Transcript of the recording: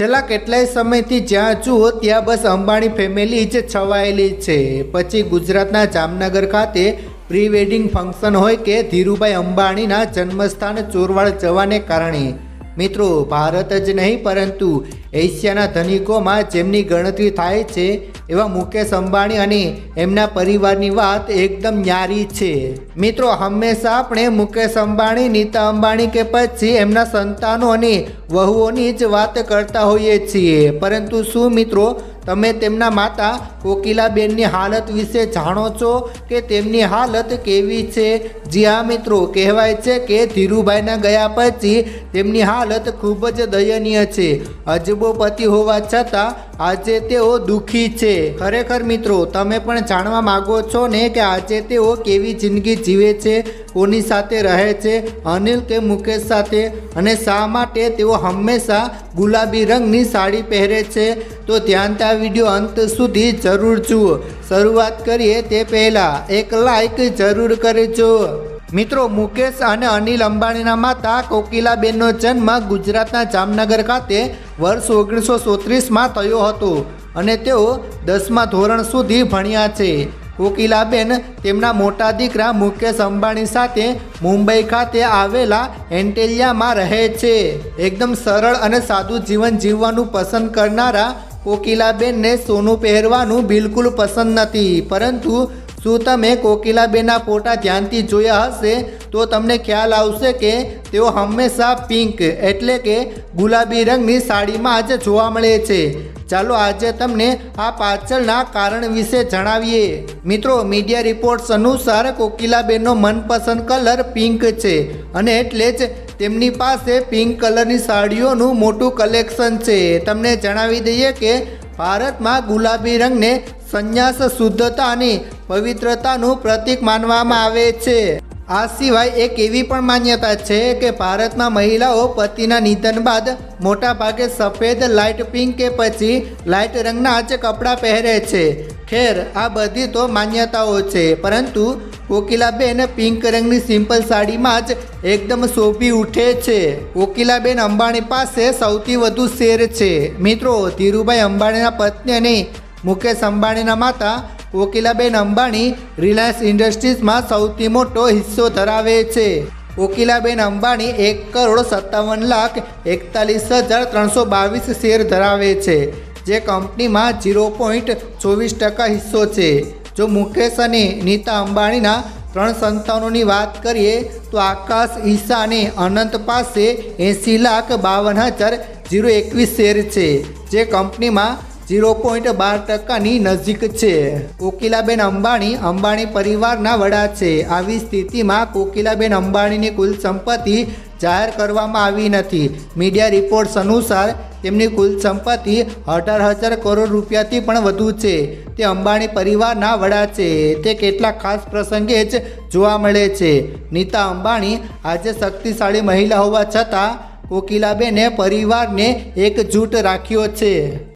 છેલ્લા કેટલાય સમયથી જ્યાં જુઓ ત્યાં બસ અંબાણી ફેમિલી જ છવાયેલી છે. પછી ગુજરાતના જામનગર ખાતે પ્રી વેડિંગ ફંક્શન હોય કે ધીરુભાઈ અંબાણીના જન્મસ્થાન ચોરવાડ જવાને કારણે મિત્રો, ભારત જ નહીં, પરંતુ એશિયાના ધનિકોમાં જેમની ગણતરી થાય છે, એવા મુકેશ અંબાણી અને એમના પરિવારની વાત એકદમ ન્યારી છે. મિત્રો, હંમેશા આપણે મુકેશ અંબાણી, નીતા અંબાણી કે પછી એમના સંતાનો અને વહુઓની જ વાત કરતા હોઈએ છીએ. પરંતુ શું મિત્રો તમે તેમના માતા કોકિલાબેનની હાલત વિશે જાણો છો કે તેમની હાલત કેવી છે? જી હા મિત્રો, કહેવાય છે કે ધીરુભાઈના ગયા પછી તેમની હાલત ખૂબ જ દયનીય છે. અજબો પતિ હોવા છતાં આજે તેઓ દુઃખી છે. ખરેખર મિત્રો, તમે પણ જાણવા માગો છો ને કે આજે તેઓ કેવી જિંદગી જીવે છે, કોની સાથે રહે છે, અનિલ કે મુકેશ સાથે, અને શા માટે તેઓ હંમેશા ગુલાબી રંગની સાડી પહેરે છે? તો ધ્યાનતા વીડિયો અંત સુધી જરૂર જુઓ. શરૂઆત કરીએ તે પહેલાં એક લાઈક જરૂર કરજો. મિત્રો, મુકેશ અને અનિલ અંબાણીના માતા કોકિલાબેનનો જન્મ ગુજરાતના જામનગર ખાતે વર્ષ ઓગણીસો સોત્રીસમાં થયો હતો અને તેઓ દસમા ધોરણ સુધી ભણ્યા છે. કોકિલાબેન તેમના મોટા દીકરા મુકેશ અંબાણી સાથે મુંબઈ ખાતે આવેલા એન્ટેલિયામાં રહે છે. એકદમ સરળ અને સાદું જીવન જીવવાનું પસંદ કરનારા કોકિલાબેનને સોનું પહેરવાનું બિલકુલ પસંદ નથી, પરંતુ શું તમે કોકિલાબેનના ફોટા ધ્યાનથી જોયા હશે? તો તમને ખ્યાલ આવશે કે તેઓ હંમેશા પિંક એટલે કે ગુલાબી રંગની સાડીમાં આજે જોવા મળે છે. ચાલો આજે તમને આ પાછળના કારણ વિશે જણાવીએ. મિત્રો, મીડિયા રિપોર્ટ્સ અનુસાર કોકિલાબેનનો મનપસંદ કલર પિંક છે અને એટલે જ તેમની પાસે પિંક કલરની સાડીઓનું મોટું કલેક્શન છે. તમને જણાવી દઈએ કે ભારતમાં ગુલાબી રંગને સંન્યાસ, શુદ્ધતા અને પવિત્રતાનું પ્રતીક માનવામાં આવે છે. આ સિવાય એક એવી પણ માન્યતા છે કે ભારતમાં મહિલાઓ પતિના નિધન બાદ મોટા ભાગે સફેદ લાઇટ પિંક કે પછી લાઇટ રંગના જ કપડાં પહેરે છે. ખેર, આ બધી તો માન્યતાઓ છે, પરંતુ કોકિલાબેન પિંક રંગની સિમ્પલ સાડીમાં જ એકદમ શોભી ઉઠે છે. કોકિલાબેન અંબાણી પાસે સૌથી વધુ શેર છે. મિત્રો, ધીરુભાઈ અંબાણીના પત્ની અને મુકેશ અંબાણીના માતા કોકિલાબેન અંબાણી રિલાયન્સ ઇન્ડસ્ટ્રીઝમાં સૌથી મોટો હિસ્સો ધરાવે છે. કોકિલાબેન અંબાણી એક કરોડ સત્તાવન લાખ એકતાલીસ હજાર ત્રણસો બાવીસ શેર ધરાવે છે, જે કંપનીમાં ઝીરો પોઈન્ટ ચોવીસ ટકા હિસ્સો છે. જો મુકેશ અને નીતા અંબાણીના ત્રણ સંતાનોની વાત કરીએ, તો આકાશ ઈશા અને અનંત પાસે એંસી લાખ બાવન હજાર ઝીરો એકવીસ શેર છે, જે કંપનીમાં ઝીરો પોઈન્ટ બાર ટકાની નજીક છે. કોકિલાબેન અંબાણી અંબાણી પરિવારના વડા છે. આવી સ્થિતિમાં કોકિલાબેન અંબાણીની કુલ સંપત્તિ જાહેર કરવામાં આવી નથી. મીડિયા રિપોર્ટ્સ અનુસાર તેમની કુલ સંપત્તિ અઢાર હજાર કરોડ રૂપિયાથી પણ વધુ છે. તે અંબાણી પરિવારના વડા છે. તે કેટલાક ખાસ પ્રસંગે જ જોવા મળે છે. નીતા અંબાણી આજે શક્તિશાળી મહિલા હોવા છતાં કોકિલાબેને પરિવારને એકજૂટ રાખ્યો છે.